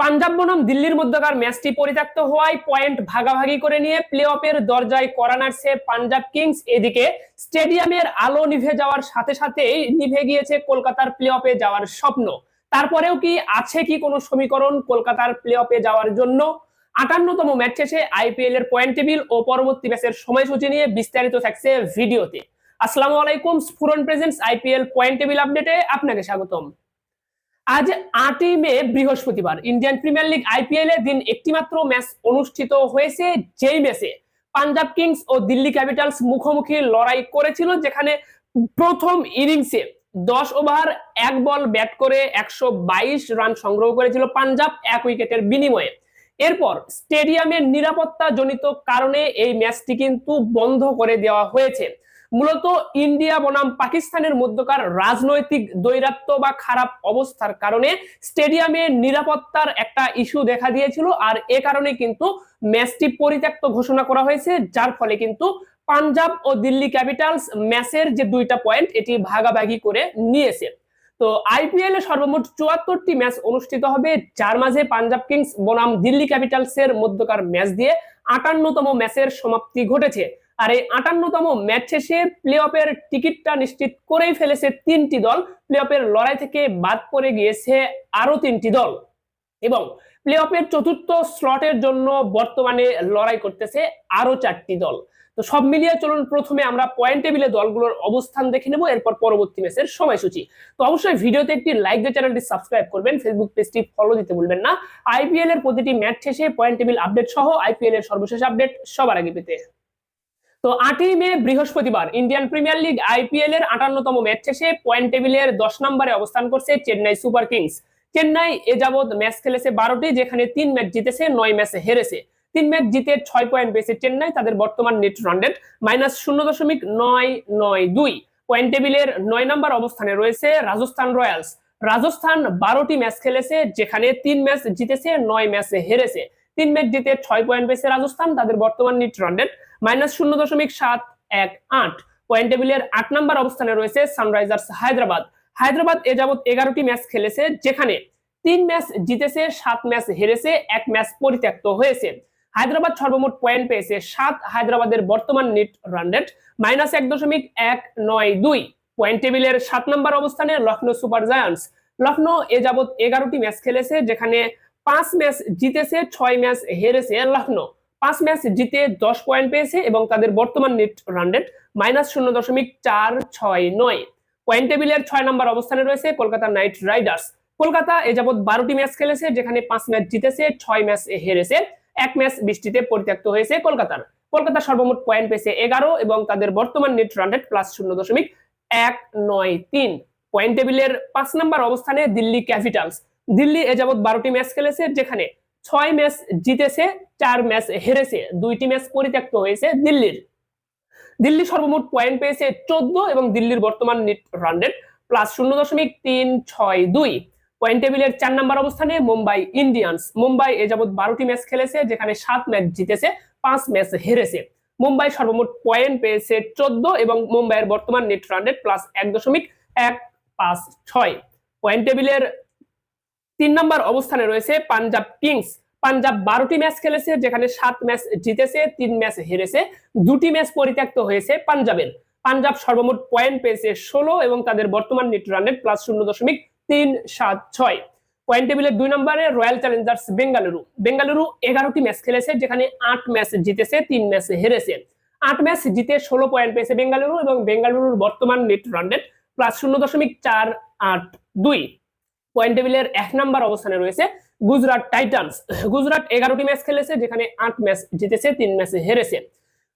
পাঞ্জাব বনাম দিল্লির মধ্যকার ম্যাচটি পরিত্যক্ত হওয়ায় পয়েন্ট ভাগাভাগি করে নিয়ে প্লে অফের দরজায় করা নাড়ছে পাঞ্জাব কিংস। এদিকে স্টেডিয়ামের আলো নিভে যাওয়ার সাথে সাথেই নিভে গিয়েছে কলকাতার প্লে অফে যাওয়ার স্বপ্ন। তারপরেও কি আছে কি কোনো সমীকরণ কলকাতার প্লে অফে যাওয়ার জন্য? আটান্নতম ম্যাচ শেষে আইপিএল এর পয়েন্ট টেবিল ও পরবর্তী ম্যাচের সময়সূচি নিয়ে বিস্তারিত থাকছে ভিডিওতে। আসসালামু আলাইকুম, Sphuran presents IPL point table আপডেটে আপনাকে স্বাগতম। আজ আটই মে, বৃহস্পতিবার। ইন্ডিয়ান প্রিমিয়ার লিগ আইপিএল এর দিন একটিমাত্র ম্যাচ অনুষ্ঠিত হয়েছে, যেই ম্যাচে পাঞ্জাব কিংস ও দিল্লি ক্যাপিটালস মুখোমুখি লড়াই করেছিল, যেখানে প্রথম ইনিংসে দশ ওভার, এক বল ব্যাট করে একশো বাইশ রান সংগ্রহ করেছিল পাঞ্জাব এক উইকেটের বিনিময়ে। এরপর স্টেডিয়ামের নিরাপত্তা জনিত কারণে এই ম্যাচটি কিন্তু বন্ধ করে দেওয়া হয়েছে। মূলত ইন্ডিয়া বনাম পাকিস্তানের মধ্যকার রাজনৈতিক দৈরাত্য বা খারাপ অবস্থার কারণে স্টেডিয়ামে নিরাপত্তার একটা ইস্যু দেখা দিয়েছিল, আর এ কারণে কিন্তু ম্যাচটি পরিত্যক্ত ঘোষণা করা হয়েছে, যার ফলে কিন্তু পাঞ্জাব ও দিল্লি ক্যাপিটালস ম্যাচের যে দুইটা পয়েন্ট, এটি ভাগাভাগি করে নিয়েছে। তো আইপিএল এ সর্বমোট চুয়াত্তরটি ম্যাচ অনুষ্ঠিত হবে, যার মাঝে পাঞ্জাব কিংস বনাম দিল্লি ক্যাপিটালস এর মধ্যকার ম্যাচ দিয়ে আটান্নতম ম্যাচের সমাপ্তি ঘটেছে। আর এই আটান্নতম ম্যাচ শেষে প্লে অফের টিকিটটা নিশ্চিত করেই ফেলেছে তিনটি দল। প্লে অফের লড়াই থেকে বাদ পড়ে গিয়েছে আরও তিনটি দল। এবং প্লে অফের চতুর্থ স্লটের জন্য বর্তমানে লড়াই করতেছে আরও চারটি দল। তো সব মিলিয়ে চলুন প্রথমে আমরা পয়েন্ট টেবিলে দলগুলোর অবস্থান দেখে নেব, এরপর পরবর্তী ম্যাচের সময়সূচি। তো অবশ্যই ভিডিওতে একটি লাইক দিয়ে চ্যানেলটি সাবস্ক্রাইব করবেন ফেসবুক পেজটি ফলো দিতে ভুলবেন না। আইপিএল এর প্রতিটি ম্যাচ শেষে পয়েন্ট টেবিল আপডেট সহ আইপিএল এর সর্বশেষ আপডেট সবার আগে পেতে। তো আটই মে বৃহস্পতিবার ইন্ডিয়ান প্রিমিয়ার লিগ আইপিএল এর আটান্নতম ম্যাচ শেষে পয়েন্ট টেবিলের দশ নম্বরে অবস্থান করছে চেন্নাই সুপার কিংস। চেন্নাই এ যাবৎ ম্যাচ খেলেছে বারোটি, যেখানে তিন ম্যাচ জিতেছে, নয় ম্যাচে হেরেছে। তিন ম্যাচ জিতে ছয় পয়েন্ট পেয়েছে চেন্নাই, তাদের বর্তমান নেট রান রেট মাইনাস শূন্য দশমিক নয় নয় দুই। পয়েন্ট টেবিলের নয় নম্বর অবস্থানে রয়েছে রাজস্থান রয়্যালস। রাজস্থান বারোটি ম্যাচ খেলেছে, যেখানে তিন ম্যাচ জিতেছে, নয় ম্যাচে হেরেছে। তিন ম্যাচ জিতে ছয় পয়েন্ট পেয়েছে রাজস্থান, তাদের বর্তমান নিট রান রেট মাইনাস শূন্য দশমিক সাত এক আট। পয়েন্ট টেবিলের আট নম্বর অবস্থানে রয়েছে সানরাইজার্স হায়দ্রাবাদ। হায়দ্রাবাদ এ যাবৎ এগারোটি ম্যাচ খেলেছে, যেখানে তিন ম্যাচ জিতেছে, সাত ম্যাচ হেরেছে, এক ম্যাচ পরিত্যক্ত হয়েছে। হায়দ্রাবাদ সর্বমোট পয়েন্ট পেয়েছে সাত, হায়দ্রাবাদের বর্তমান নেট রান রেট মাইনাস এক দশমিক এক নয় দুই। পয়েন্ট টেবিলের সাত নম্বর অবস্থানে লখনৌ সুপার জায়ান্টস। লখনৌ এ যাবৎ এগারোটি ম্যাচ খেলেছে, যেখানে পাঁচ ম্যাচ জিতেছে, ছয় ম্যাচ হেরেছে লখনৌ। পাঁচ ম্যাচ জিতে দশ পয়েন্ট পেয়েছে এবং তাদের বর্তমান নেট রান রেট মাইনাস শূন্য দশমিক চার ছয় নয়। পয়েন্ট টেবিলের ছয় নম্বর অবস্থানে রয়েছে কলকাতা নাইট রাইডার্স কলকাতা এ যাবৎ বারোটি ম্যাচ খেলেছে, যেখানে পাঁচ ম্যাচ জিতেছে, ছয় ম্যাচ হেরেছে। এক ম্যাচ বৃষ্টিতে পরিত্যক্ত হয়েছে কলকাতার। কলকাতা সর্বমোট পয়েন্ট পেয়েছে এগারো এবং তাদের বর্তমান নেট রান রেট প্লাস শূন্য দশমিক এক নয় তিন। পয়েন্ট টেবিলের পাঁচ নম্বর অবস্থানে দিল্লি ক্যাপিটালস দিল্লি এ যাবৎ বারোটি ম্যাচ খেলেছে, যেখানে ছয় ম্যাচ জিতেছে, চার ম্যাচ হেরেছে। দুইটি ম্যাচ পরিত্যক্ত হয়েছে দিল্লির। দিল্লি সর্বমোট পয়েন্ট পেয়েছে চোদ্দ এবং দিল্লির বর্তমান নেট রান রেট প্লাস শূন্য দশমিক তিন ছয় দুই। পয়েন্ট টেবিলের চার নম্বর অবস্থানে মুম্বাই ইন্ডিয়ান্স মুম্বাই এ যাবৎ বারোটি ম্যাচ খেলেছে, যেখানে সাত ম্যাচ জিতেছে, পাঁচ ম্যাচ হেরেছে। মুম্বাই সর্বমোট পয়েন্ট পেয়েছে চোদ্দ এবং মুম্বাইয়ের বর্তমান নেট রান রেট প্লাস এক দশমিক এক পাঁচ ছয়। পয়েন্ট টেবিলের তিন নম্বর অবস্থানে রয়েছে পাঞ্জাব কিংস। পাঞ্জাব বারোটি ম্যাচ খেলেছে, যেখানে সাত ম্যাচ জিতেছে, তিন ম্যাচ হেরেছে। দুটি ম্যাচ পরিত্যক্ত হয়েছে পাঞ্জাবের। পাঞ্জাব সর্বমোট পয়েন্ট পেয়েছে ষোলো এবং তাদের বর্তমান নেট রান রেট প্লাস শূন্য দশমিক তিন সাত ছয়। পয়েন্ট টেবিলের দুই নম্বরে রয়্যাল চ্যালেঞ্জার্স বেঙ্গালুরু। বেঙ্গালুরু এগারোটি ম্যাচ খেলেছে, যেখানে আট ম্যাচ জিতেছে, তিন ম্যাচ হেরেছে। আট ম্যাচ জিতে ষোলো পয়েন্ট পেয়েছে বেঙ্গালুরু এবং বেঙ্গালুরুর বর্তমান নেট রান রেট প্লাস শূন্য দশমিক চার আট দুই। পয়েন্ট টেবিলের এক নম্বর অবস্থানে রয়েছে গুজরাট টাইটান্স। গুজরাট এগারোটি ম্যাচ খেলেছে, যেখানে আট ম্যাচ জিতেছে, তিন ম্যাচ হেরেছে।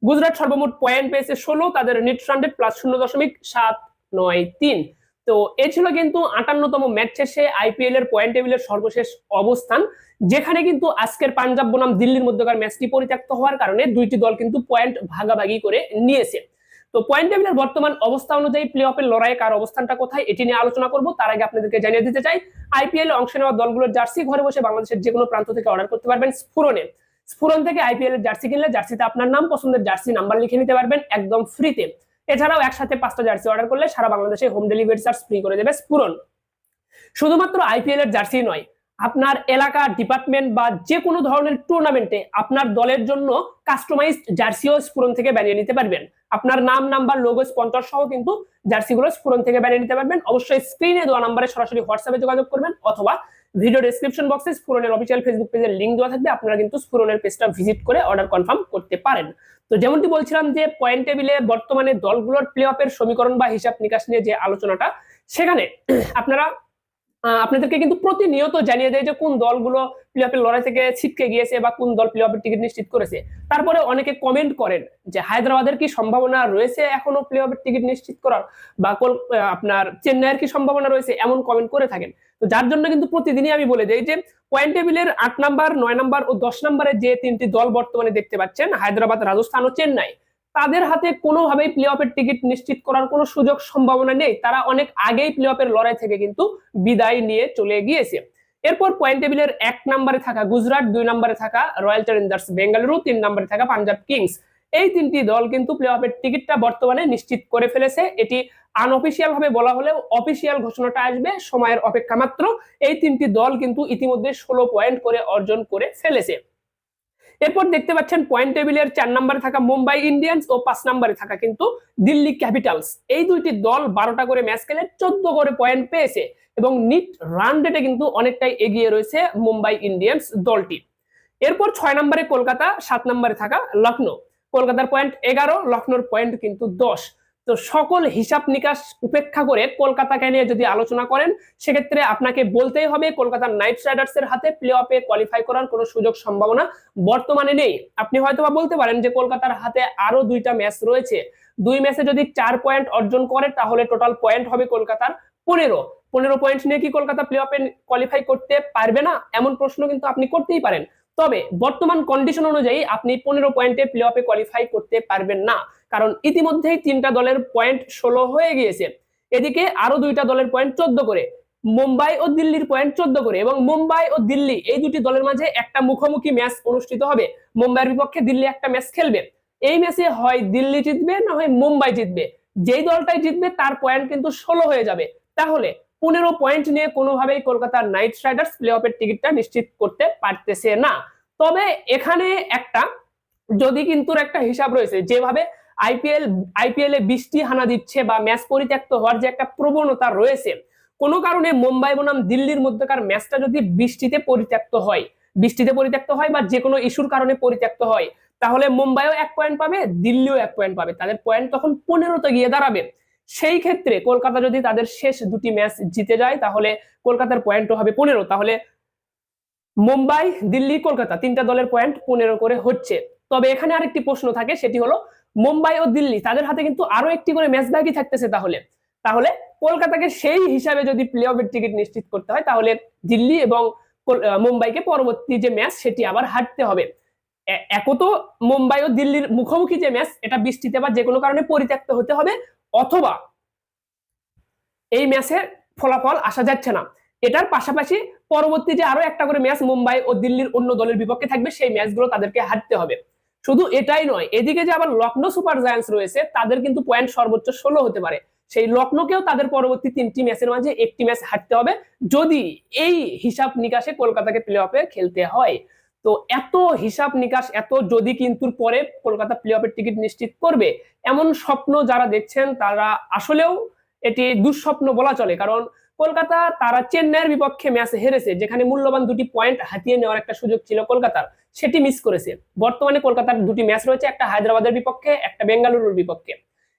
গুজরাট সর্বমোট পয়েন্ট পেয়েছে ষোলো, তাদের নেট রেট প্লাস শূন্য দশমিক সাত নয় তিন। তো এ ছিল কিন্তু আটান্নতম ম্যাচ শেষে আইপিএল এর পয়েন্ট টেবিলের সর্বশেষ অবস্থান, যেখানে কিন্তু আজকের পাঞ্জাব বনাম দিল্লির মধ্যকার ম্যাচটি পরিত্যক্ত হওয়ার কারণে দুইটি দল কিন্তু পয়েন্ট ভাগাভাগি করে নিয়েছে। তো পয়েন্ট টেবিলের বর্তমান অবস্থা অনুযায়ী প্লে অফের লড়াই কার অবস্থানটা কোথায়, এটি নিয়ে আলোচনা করব। তার আগে আপনাদেরকে জানিয়ে দিতে চাই আইপিএল অংশ নেওয়া দলগুলোর জার্সি ঘরে বসে বাংলাদেশের যে কোনো প্রান্ত থেকে অর্ডার করতে পারবেন স্ফুরনে স্ফুরন থেকে আইপিএল এর জার্সি কিনলে জার্সিতে আপনার নাম, পছন্দের জার্সি নাম্বার লিখে নিতে পারবেন একদম ফ্রিতে এছাড়াও একসাথে পাঁচটা জার্সি অর্ডার করলে সারা বাংলাদেশে হোম ডেলিভারি চার্জ ফ্রি করে দেবে স্ফুরন শুধুমাত্র আইপিএল এর জার্সি নয়, আপনার এলাকা ডিপার্টমেন্ট বা যে কোনো ধরনের টুর্নামেন্টে আপনার দলের জন্য কাস্টমাইজড জার্সিও স্ফুরন থেকে বানিয়ে নিতে পারবেন। আপনার নাম, নাম্বার লোগো স্পন্সর সহ কিন্তু জার্সিগুলো স্ফুরন থেকে বানিয়ে নিতে পারবেন। অবশ্যই স্ক্রিনে দেওয়া নাম্বারে সরাসরি হোয়াটসঅ্যাপে যোগাযোগ করবেন অথবা ভিডিও ডেসক্রিপশন বক্সে স্ফুরনের অফিসিয়াল ফেসবুক পেজের লিঙ্ক দেওয়া থাকবে। আপনারা কিন্তু স্ফুরনের পেজটা ভিজিট করে অর্ডার কনফার্ম করতে পারেন। তো যেমনটি বলছিলাম যে পয়েন্ট টেবিলে বর্তমানে দলগুলোর প্লে অফের সমীকরণ বা হিসাব নিকাশ নিয়ে যে আলোচনাটা, সেখানে আপনারা আপনাদেরকে কিন্তু প্রতিনিয়ত জানিয়ে দেয় যে কোন দলগুলো প্লে অফের লড়াই থেকে ছিটকে গিয়েছে বা কোন দল প্লে অফের টিকিট নিশ্চিত করেছে। তারপরে অনেকে কমেন্ট করেন যে হায়দ্রাবাদের কি সম্ভাবনা রয়েছে এখনও প্লে অফের টিকিট নিশ্চিত করার? বা কল- আপনার চেন্নাইয়ের কি সম্ভাবনা রয়েছে এমন কমেন্ট করে থাকেন। তো যার জন্য কিন্তু প্রতিদিনই আমি বলে দেই যে পয়েন্ট টেবিলের আট নাম্বার নয় নাম্বার ও দশ নাম্বারে যে তিনটি দল বর্তমানে দেখতে পাচ্ছেন, হায়দ্রাবাদ, রাজস্থান ও চেন্নাই। তাদের হাতে কোনোভাবেই প্লে অফের টিকিট নিশ্চিত করার কোনো সুযোগ সম্ভাবনা নেই। তারা অনেক আগেই প্লে অফের লড়াই থেকে কিন্তু বিদায় নিয়ে চলে গিয়েছে। এরপর পয়েন্ট টেবিলের এক নম্বরে থাকা গুজরাট, দুই নম্বরে থাকা রয়্যাল চ্যালেঞ্জার্স বেঙ্গালুরু, তিন নম্বরে থাকা পাঞ্জাব কিংস। এই তিনটি দল কিন্তু প্লে অফের টিকিটটা বর্তমানে নিশ্চিত করে ফেলেছে। এটি আনঅফিসিয়াল ভাবে বলা হলেও অফিসিয়াল ঘোষণাটা আসবে সময়ের অপেক্ষা মাত্র। এই তিনটি দল কিন্তু ইতিমধ্যে ষোলো পয়েন্ট করে অর্জন করে ফেলেছে। এরপর দেখতে পাচ্ছেন পয়েন্ট টেবিলের চার নম্বরে থাকা মুম্বাই ইন্ডিয়ান্স ও পাঁচ নম্বরে থাকা কিন্তু দিল্লি ক্যাপিটালস এই দুইটি দল বারোটা করে ম্যাচ খেলে চোদ্দ করে পয়েন্ট পেয়েছে এবং নিট রান রেটে কিন্তু অনেকটাই এগিয়ে রয়েছে মুম্বাই ইন্ডিয়ান্স দলটি। এরপর ছয় নম্বরে কলকাতা, সাত নম্বরে থাকা লখনৌ কলকাতার পয়েন্ট এগারো লখনৌর পয়েন্ট কিন্তু দশ। তো সকল হিসাব নিকাশ উপেক্ষা করে কলকাতাকে নিয়ে যদি আলোচনা করেন, সেক্ষেত্রে আপনাকে বলতেই হবে কলকাতার নাইট রাইডার্স এর হাতে প্লে অফে কোয়ালিফাই করার কোনো সুযোগ সম্ভাবনা বর্তমানে নেই। আপনি হয়তো বা বলতে পারেন যে কলকাতার হাতে আরও দুইটা ম্যাচ রয়েছে। দুই ম্যাচে যদি চার পয়েন্ট অর্জন করে, তাহলে টোটাল পয়েন্ট হবে কলকাতার পনেরো। পনেরো পয়েন্ট নিয়ে কি কলকাতা প্লে অফে কোয়ালিফাই করতে পারবে না? এমন প্রশ্ন কিন্তু আপনি করতেই পারেন। তবে বর্তমান কন্ডিশন অনুযায়ী আপনি পনেরো পয়েন্টে প্লে অফে কোয়ালিফাই করতে পারবেন না। কারণ ইতিমধ্যেই তিনটা দলের পয়েন্ট ষোলো হয়ে গিয়েছে। এদিকে আরও দুইটা দলের পয়েন্ট চোদ্দ করে। মুম্বাই ও দিল্লির পয়েন্ট চোদ্দ করে এবং মুম্বাই ও দিল্লি এই দুটি দলের মাঝে একটা মুখোমুখি ম্যাচ অনুষ্ঠিত হবে। মুম্বাইয়ের বিপক্ষে দিল্লি একটা ম্যাচ খেলবে। এই ম্যাচে হয় দিল্লি জিতবে, না হয় মুম্বাই জিতবে। যেই দলটাই জিতবে, তার পয়েন্ট কিন্তু ষোলো হয়ে যাবে। তাহলে পনেরো পয়েন্ট নিয়ে কোনোভাবেই কলকাতার নাইট রাইডার্স প্লে অফের টিকিটটা নিশ্চিত করতে পারতেছে না। তবে এখানে একটা, যদি কিন্তু একটা হিসাব রয়েছে, যেভাবে আইপিএল আইপিএল এ বৃষ্টি হানা দিচ্ছে বা ম্যাচ পরিত্যক্ত হওয়ার যে একটা প্রবণতা রয়েছে, কোনো কারণে মুম্বাই বনাম দিল্লির মধ্যকার ম্যাচটা যদি বৃষ্টিতে পরিত্যক্ত হয়, বৃষ্টিতে পরিত্যক্ত হয় বা যে কোনো ইস্যুর কারণে পরিত্যক্ত হয়, তাহলে মুম্বাইও এক পয়েন্ট পাবে, দিল্লিও এক পয়েন্ট পাবে। তাদের পয়েন্ট তখন পনেরোতে গিয়ে দাঁড়াবে। সেই ক্ষেত্রে কলকাতা যদি তাদের শেষ দুটি ম্যাচ জিতে যায়, তাহলে কলকাতার পয়েন্টও হবে পনেরো। তাহলে মুম্বাই, দিল্লি, কলকাতা তিনটা দলের পয়েন্ট পনেরো করে হচ্ছে। তবে এখানে আরেকটি প্রশ্ন থাকে, সেটি হলো মুম্বাই ও দিল্লি, তাদের হাতে কিন্তু আরও একটি করে ম্যাচ বাকি থাকতেছে তাহলে। তাহলে কলকাতাকে সেই হিসাবে যদি প্লে অফের টিকিট নিশ্চিত করতে হয়, তাহলে দিল্লি এবং মুম্বাইকে পরবর্তী যে ম্যাচ সেটি আবার হারতে হবে। এ- একও তো মুম্বাই ও দিল্লির মুখোমুখি যে ম্যাচ এটা বৃষ্টিতে বা যে কোনো কারণে পরিত্যক্ত হতে হবে, অথবা এই ম্যাচের ফলাফল আসা যাচ্ছে না। এটার পাশাপাশি পরবর্তী যে আরও একটা করে ম্যাচ মুম্বাই ও দিল্লির অন্য দলের বিপক্ষে থাকবে, সেই ম্যাচগুলো তাদেরকে হারতে হবে। শুধু এটাই নয়, এদিকে যে আবার লখনৌ সুপার জায়ান্টস রয়েছে, তাদের কিন্তু পয়েন্ট সর্বোচ্চ ষোলো হতে পারে। সেই লখনৌকেও তাদের পরবর্তী তিনটি ম্যাচের মাঝে একটি ম্যাচ হারতে হবে, যদি এই হিসাব নিকাশে কলকাতাকে প্লে অফে খেলতে হয়। তো এত হিসাব নিকাশ, এত যদি কিন্তু পরে কলকাতা প্লে অফের টিকিট নিশ্চিত করবে, এমন স্বপ্ন যারা দেখছেন, তারা আসলেও এটি দুঃস্বপ্ন বলা চলে। কারণ কলকাতা, তারা চেন্নাইয়ের বিপক্ষে ম্যাচ হেরেছে, যেখানে মূল্যবান দুটি পয়েন্ট হাতিয়ে নেওয়ার একটা সুযোগ ছিল কলকাতার। সেটি মিস করেছে। বর্তমানে কলকাতার দুটি ম্যাচ রয়েছে, একটা হায়দ্রাবাদের বিপক্ষে, একটা বেঙ্গালুরুর বিপক্ষে।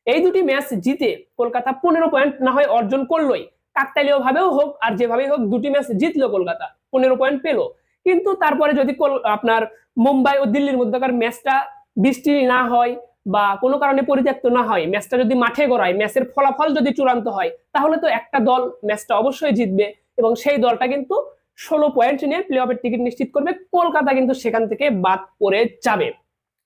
এই দুটি ম্যাচ জিতে কলকাতা পনেরো পয়েন্ট না হয় অর্জন করলোই। কাকতালীয় ভাবেও হোক আর যেভাবেই হোক, দুটি ম্যাচ জিতলো কলকাতা, পনেরো পয়েন্ট পেল। কিন্তু তারপরে যদি আপনার মুম্বাই ও দিল্লির মধ্যকার ম্যাচটা বৃষ্টি না হয় বা কোনো কারণে পরিত্যক্ত না হয় ম্যাচটা যদি মাঠে গড়ায় ম্যাচের ফলাফল যদি চূড়ান্ত হয়, তাহলে তো একটা দল ম্যাচটা অবশ্যই জিতবে এবং সেই দলটা কিন্তু ষোলো পয়েন্ট নিয়ে প্লে অফের টিকিট নিশ্চিত করবে। কলকাতা কিন্তু সেখান থেকে বাদ পড়ে যাবে।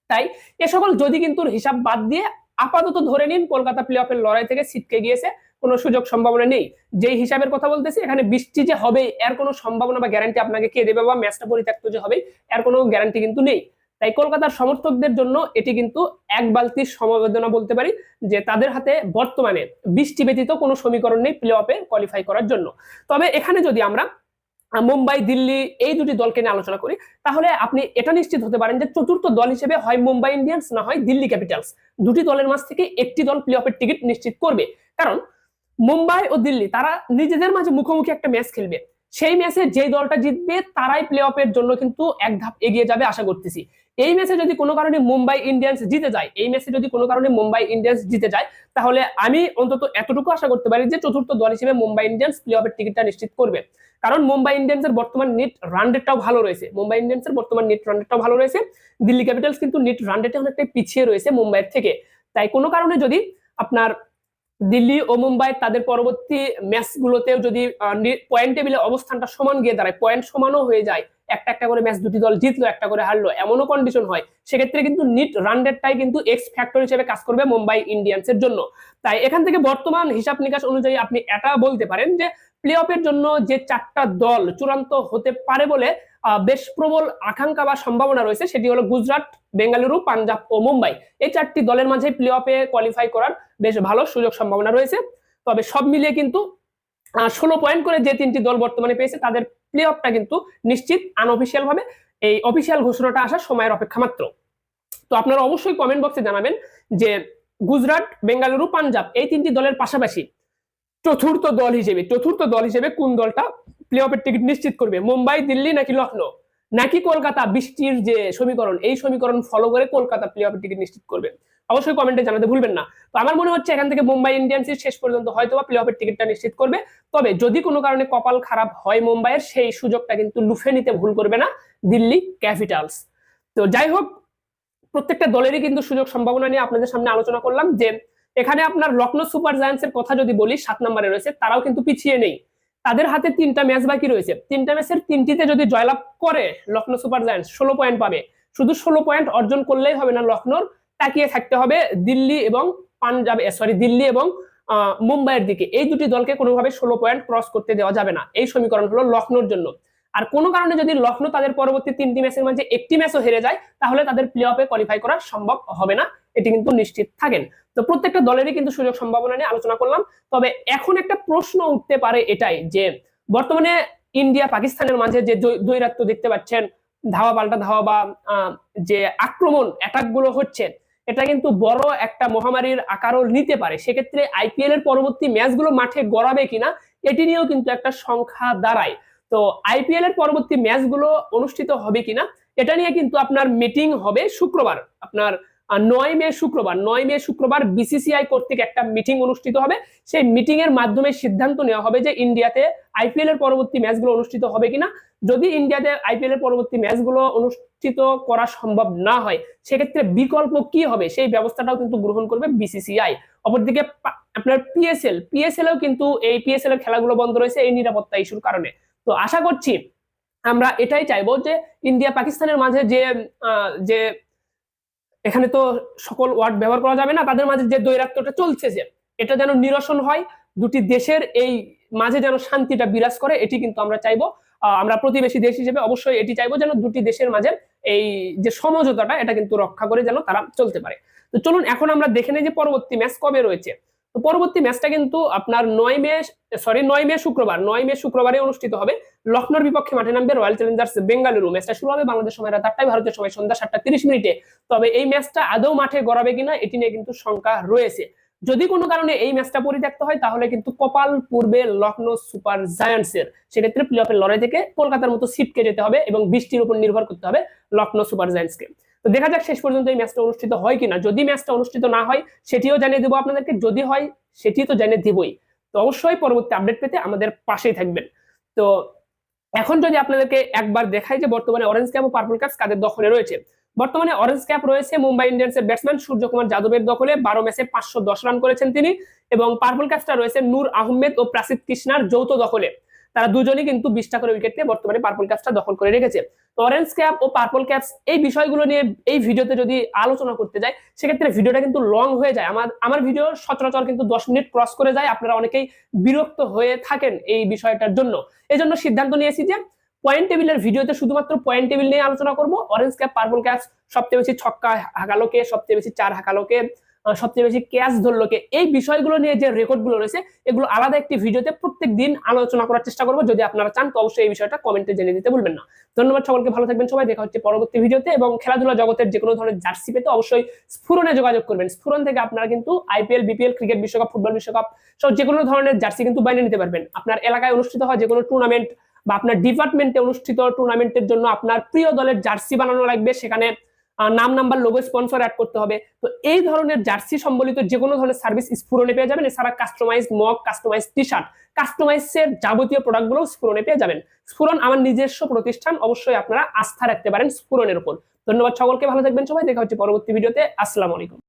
তাই এ সকল যদি কিন্তু হিসাব বাদ দিয়ে আপাতত ধরে নিন কলকাতা প্লে অফের লড়াই থেকে ছিটকে গিয়েছে, কোনো সুযোগ সম্ভাবনা নেই। যেই হিসাবের কথা বলতেছি, এখানে বৃষ্টি যে হবে, এর কোনো সম্ভাবনা বা গ্যারান্টি আপনাকে কে দেবে বা ম্যাচটা পরিত্যক্ত যে হবে, এর কোনো গ্যারান্টি কিন্তু নেই। তাই কলকাতার সমর্থকদের জন্য এটি কিন্তু এক বালতির সমবেদনা বলতে পারি, যে তাদের হাতে বর্তমানে বৃষ্টি ব্যতীত কোনো সমীকরণ নেই প্লে অফে কোয়ালিফাই করার জন্য। তবে এখানে যদি আমরা মুম্বাই, দিল্লি এই দুটি দলকে নিয়ে আলোচনা করি, তাহলে আপনি এটা নিশ্চিত হতে পারেন যে চতুর্থ দল হিসেবে হয় মুম্বাই ইন্ডিয়ান্স, না হয় দিল্লি ক্যাপিটালস। দুটি দলের মাঝ থেকে একটি দল প্লে অফের টিকিট নিশ্চিত করবে। কারণ মুম্বাই ও দিল্লি, তারা নিজেদের মাঝে মুখোমুখি একটা ম্যাচ খেলবে। সেই ম্যাচে যে দলটা জিতবে, তারাই প্লে অফের জন্য কিন্তু এক ধাপ এগিয়ে যাবে আশা করতেছি। এই ম্যাচে যদি কোনো কারণে মুম্বাই ইন্ডিয়ান্স জিতে যায়, এই ম্যাচে যদি কোনো কারণে মুম্বাই ইন্ডিয়ান্স জিতে যায়, তাহলে আমি অন্তত এতটুকু আশা করতে পারি যে চতুর্থ দল হিসেবে মুম্বাই ইন্ডিয়ান্স প্লে অফের টিকিটটা নিশ্চিত করবে। কারণ মুম্বাই ইন্ডিয়ান্সের বর্তমান নেট রান রেটটাও ভালো রয়েছে। মুম্বাই ইন্ডিয়ান্সের বর্তমান নেট রান রেটটাও ভালো রয়েছে। দিল্লি ক্যাপিটালস কিন্তু নেট রান রেটে অনেকটাই পিছিয়ে রয়েছে মুম্বাইয়ের থেকে। তাই কোনো কারণে যদি আপনার দিল্লি ও মুম্বাই তাদের পরবর্তী ম্যাচগুলোতেও যদি পয়েন্ট টেবিলে অবস্থানটা সমান গিয়ে দাঁড়ায় পয়েন্ট সমানও হয়ে যায় একটা একটা করে ম্যাচ দুটি দল জিতলো, একটা করে হারলো, এমনও কন্ডিশন হয়। সেক্ষেত্রে কিন্তু নিট রান রেটটাই কিন্তু এক্স ফ্যাক্টর হিসেবে কাজ করবে মুম্বাই ইন্ডিয়ান্সের জন্য। তাই এখান থেকে বর্তমান হিসাব নিকাশ অনুযায়ী আপনি এটা বলতে পারেন যে প্লে অফের জন্য যে চারটা দল চূড়ান্ত হতে পারে বলে বেশ প্রবল আকাঙ্ক্ষা বা সম্ভাবনা রয়েছে, সেটি হলো গুজরাট, বেঙ্গালুরু, পাঞ্জাব ও মুম্বাই। এই চারটি দলের মাঝে প্লে অফে কোয়ালিফাই করার বেশ ভালো সুযোগ সম্ভাবনা রয়েছে। তবে সব মিলিয়ে কিন্তু ষোলো পয়েন্ট করে যে তিনটি দল বর্তমানে পেয়েছে, তাদের প্লে অফটা কিন্তু নিশ্চিত আনঅফিসিয়াল ভাবে এই অফিসিয়াল ঘোষণাটা আসার সময়ের অপেক্ষা মাত্র। তো আপনারা অবশ্যই কমেন্ট বক্সে জানাবেন যে গুজরাট, বেঙ্গালুরু, পাঞ্জাব এই তিনটি দলের পাশাপাশি চতুর্থ দল হিসেবে, চতুর্থ দল হিসেবে কোন দলটা প্লে অফের টিকিট নিশ্চিত করবে? মুম্বাই, দিল্লি নাকি লখনৌ নাকি কলকাতা? বৃষ্টির যে সমীকরণ, এই সমীকরণ ফলো করে কলকাতা প্লে অফের টিকিট নিশ্চিত করবে। অবশ্যই কমেন্টে জানাতে ভুলবেন না। তো আমার মনে হচ্ছে এখান থেকে মুম্বাই ইন্ডিয়ান্স শেষ পর্যন্ত হয়তো বা প্লে অফের টিকিটটা নিশ্চিত করবে। তবে যদি কোনো কারণে কপাল খারাপ হয় মুম্বাইয়ের, সেই সুযোগটা কিন্তু লুফে নিতে ভুল করবে না দিল্লি ক্যাপিটালস। তো যাই হোক, প্রত্যেকটা দলেরই কিন্তু সুযোগ সম্ভাবনা নিয়ে আপনাদের সামনে আলোচনা করলাম যে, এখানে আপনার লখনৌ সুপার জায়ান্টস এর কথা যদি বলি, সাত নম্বরে রয়েছে, তারাও কিন্তু পিছিয়ে নেই। তাদের হাতে তিনটা ম্যাচ বাকি রয়েছে। তিনটা ম্যাচের তিনটিতে যদি জয়লাভ করে লখনৌ সুপার জায়ান্টস ষোলো পয়েন্ট পাবে। শুধু ষোলো পয়েন্ট অর্জন করলেই হবে না লখনৌর তাকিয়ে থাকতে হবে দিল্লি এবং পাঞ্জাব সরি দিল্লি এবং মুম্বাইয়ের দিকে। এই দুটি দলকে কোনোভাবে ষোলো পয়েন্ট ক্রস করতে দেওয়া যাবে না। এই সমীকরণ হলো লখনৌর জন্য। আর কোনো কারণে যদি লখনৌ তাদের পরবর্তী তিনটি ম্যাচের মাঝে একটি ম্যাচও হেরে যায়, তাহলে তাদের প্লে অফে কোয়ালিফাই করা সম্ভব হবে না। এটি কিন্তু নিশ্চিত থাকেন। তো প্রত্যেকটা দলেরই কিন্তু সুযোগ সম্ভাবনা নিয়ে আলোচনা করলাম। তবে এখন একটা প্রশ্ন উঠতে পারে এটাই যে, বর্তমানে ইন্ডিয়া পাকিস্তানের মাঝে যে দ্বৈরাত্ম দেখতে পাচ্ছেন, ধাওয়া পাল্টা ধাওয়া বা যে আক্রমণ অ্যাটাকগুলো হচ্ছে এটা কিন্তু বড় একটা মহামারীর আকারও নিতে পারে। সেক্ষেত্রে আইপিএল এর পরবর্তী ম্যাচগুলো মাঠে গড়াবে কিনা, এটি নিয়েও কিন্তু একটা সংখ্যা দাঁড়ায়। তো আইপিএল এর পরবর্তী ম্যাচগুলো অনুষ্ঠিত হবে কিনা, এটা নিয়ে কিন্তু আপনার মিটিং হবে শুক্রবার। আপনার নয় মে শুক্রবার, নয় মে শুক্রবার বিসিসিআই কর্তৃক একটা মিটিং অনুষ্ঠিত হবে। সেই মিটিং এর মাধ্যমে সিদ্ধান্ত নেওয়া হবে যে ইন্ডিয়াতে আইপিএল এর পরবর্তী ম্যাচগুলো অনুষ্ঠিত হবে কিনা। যদি ইন্ডিয়াতে আইপিএল এর পরবর্তী ম্যাচগুলো অনুষ্ঠিত করা সম্ভব না হয়, সেক্ষেত্রে বিকল্প কি হবে? সেই ব্যবস্থাটাও কিন্তু গ্রহণ করবে বিসিসিআই অপরদিকে আপনার পিএসএল পিএসএল এও কিন্তু এই পিএসএল এর খেলাগুলো বন্ধ রয়েছে এই নিরাপত্তা ইস্যুর কারণে। তো আশা করছি আমরা এটাই চাইব যে ইন্ডিয়া পাকিস্তানের মাঝে যে যে এখানে তো সকল ওয়ার্ড ব্যবহার করা যাবে না, তাদের মাঝে যে দৈরাত্মটা চলছে যে এটা যেন নিরসন হয়, দুটি দেশের এই মাঝে যেন শান্তিটা বিরাজ করে, এটি কিন্তু আমরা চাইব। আমরা প্রতিবেশী দেশ হিসেবে অবশ্যই এটি চাইব যেন দুটি দেশের মাঝে এই যে সমঝোতাটা, এটা কিন্তু রক্ষা করে যেন তারা চলতে পারে। তো চলুন, এখন আমরা দেখে নেই যে পরবর্তী ম্যাচ কবে রয়েছে। তো পরবর্তী ম্যাচটা কিন্তু আপনার নয় মে, সরি, নয় মে শুক্রবার, নয় মে শুক্রবারে অনুষ্ঠিত হবে। লখনৌর বিপক্ষে মাঠে নামবে রয়্যাল চ্যালেঞ্জার্স বেঙ্গালুরু। ম্যাচটা শুরু হবে বাংলাদেশ সময় রাত আটটায় ভারতের সময় সন্ধ্যা সাতটা তিরিশ মিনিটে। তবে এই ম্যাচটা আদৌ মাঠে গড়াবে কিনা, এটি নিয়ে কিন্তু শঙ্কা রয়েছে। যদি কোনো কারণে এই ম্যাচটা পরিত্যক্ত হয়, তাহলে কিন্তু কপাল পূর্বে লখনৌ সুপার জায়ান্টস এর সেক্ষেত্রে প্লে অফের লড়াই থেকে কলকাতার মতো সিটকে যেতে হবে এবং বৃষ্টির উপর নির্ভর করতে হবে লখনৌ সুপার জায়ান্টসকে। তো দেখা যাক শেষ পর্যন্ত এই ম্যাচটা অনুষ্ঠিত হয় কিনা। যদি ম্যাচটা অনুষ্ঠিত না হয়, সেটিও জানিয়ে দেবো আপনাদেরকে। যদি হয় সেটি তো জানিয়ে দিবই। তো অবশ্যই পরবর্তী আপডেট পেতে আমাদের পাশেই থাকবেন। তো এখন যদি আপনাদেরকে একবার দেখাই যে বর্তমানে অরেঞ্জ ক্যাপ ও পার্পল ক্যাপ কাদের দখলে রয়েছে, বর্তমানে অরেঞ্জ ক্যাপ রয়েছে মুম্বাই ইন্ডিয়ান্সের ব্যাটসম্যান সূর্যকুমার যাদবের দখলে, বারো ম্যাচে পাঁচশো দশ রান করেছেন তিনি, এবং পার্পল ক্যাপটা রয়েছে নূর আহমেদ ও প্রাসিদ কৃষ্ণার যৌথ দখলে। তারা দুজনই কিন্তু বিশটা করে উইকেট পেয়ে বর্তমানে পার্পল ক্যাপসটা দখল করে রেখেছে। তো অরেঞ্জ ক্যাপ ও পার্পল ক্যাপস এই বিষয়গুলো নিয়ে এই ভিডিওতে যদি আলোচনা করতে যাই, সেক্ষেত্রে ভিডিওটা কিন্তু লং হয়ে যায়। আমার আমার ভিডিও সচরাচর কিন্তু দশ মিনিট ক্রস করে যায়। আপনারা অনেকেই বিরক্ত হয়ে থাকেন এই বিষয়টার জন্য। এই জন্য সিদ্ধান্ত নিয়েছি যে পয়েন্ট টেবিলের ভিডিওতে শুধুমাত্র পয়েন্ট টেবিল নিয়ে আলোচনা করব। অরেঞ্জ ক্যাপ পার্পল ক্যাপস সবচেয়ে বেশি ছক্কা হাঁকালোকে সবচেয়ে বেশি চার হাঁকালোকে সবচেয়ে বেশি ক্যাশ ধরলো কে এই বিষয়গুলো নিয়ে যে রেকর্ডগুলো রয়েছে, এগুলো আলাদা একটি ভিডিওতে প্রত্যেক দিন আলোচনা করার চেষ্টা করব। যদি আপনারা চান, তো অবশ্যই এই বিষয়টা কমেন্টে জেনে দিতে ভুলবেন না। ধন্যবাদ সকলকে, ভালো থাকবেন সবাই। দেখা হচ্ছে পরবর্তী ভিডিওতে এবং খেলাধুলা জগতের যে কোনো ধরনের জার্সি পেতে অবশ্যই স্ফুরনে যোগাযোগ করবেন। স্ফুরন থেকে আপনারা কিন্তু আইপিএল বিপিএল ক্রিকেট বিশ্বকাপ ফুটবল বিশ্বকাপ, সব যে কোনো ধরনের জার্সি কিন্তু বাইরে নিতে পারবেন। আপনার এলাকায় অনুষ্ঠিত হয় যে কোনো টুর্নামেন্ট বা আপনার ডিপার্টমেন্টে অনুষ্ঠিত টুর্নামেন্টের জন্য আপনার প্রিয় দলের জার্সি বানানো লাগবে। সেখানে নাম, নাম্বার লোগো স্পন্সর অ্যাড করতে হবে। তো এই ধরনের জার্সি সম্বলিত যে কোনো ধরনের সার্ভিস স্ফুরনে পেয়ে যাবেন। এছাড়া customize mug customize T shirt কাস্টমাইজের যাবতীয় প্রোডাক্টগুলো স্ফুরণে পেয়ে যাবেন। স্ফুরণ আমার নিজস্ব প্রতিষ্ঠান, অবশ্যই আপনারা আস্থা রাখতে পারেন স্ফুরণের উপর। ধন্যবাদ সকলকে, ভালো থাকবেন সবাই। দেখা হচ্ছে পরবর্তী ভিডিওতে। আসসালামু আলাইকুম।